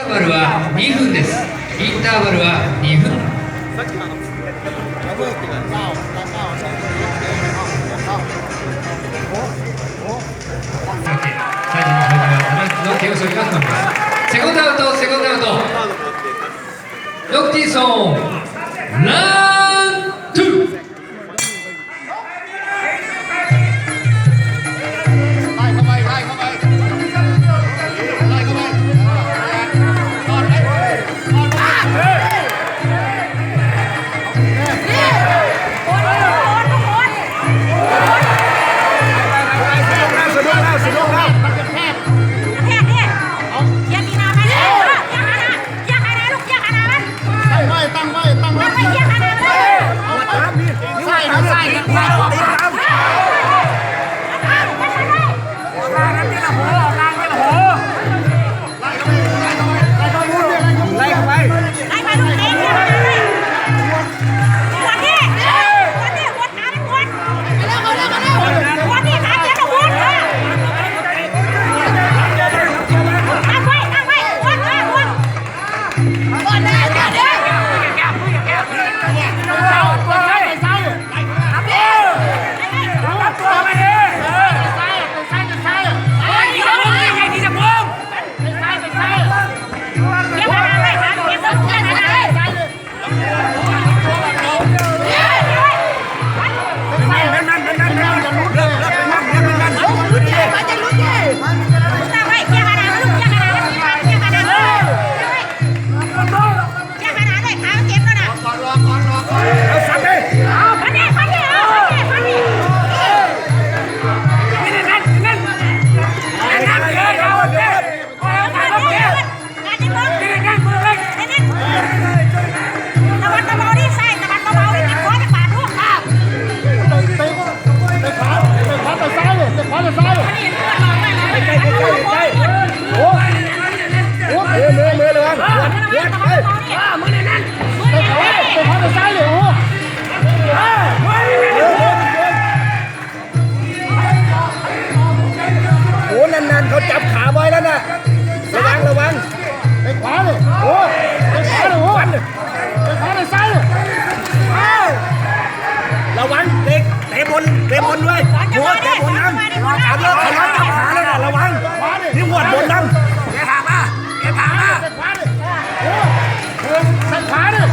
ターバルは2分です。インターバルは2分。セコンドアウトセコンドアウト。ロッティソン。don't know. போட்டேன் จับขาไว้แล้วนะระวังระวังไปขวาเลยโอ้ไปขวาเลยโอ้ไปขวาเลยซ้ายเลยระวังเด็กเตะบนเตะบนด้วยหัวเตะบนั่งขาเลิกขาเลิกจัขาแล้วนะระวังนี่หัวบนั่งแกถามมาแกถามมาไขวาเลยโอ้เดินไปขวาเลย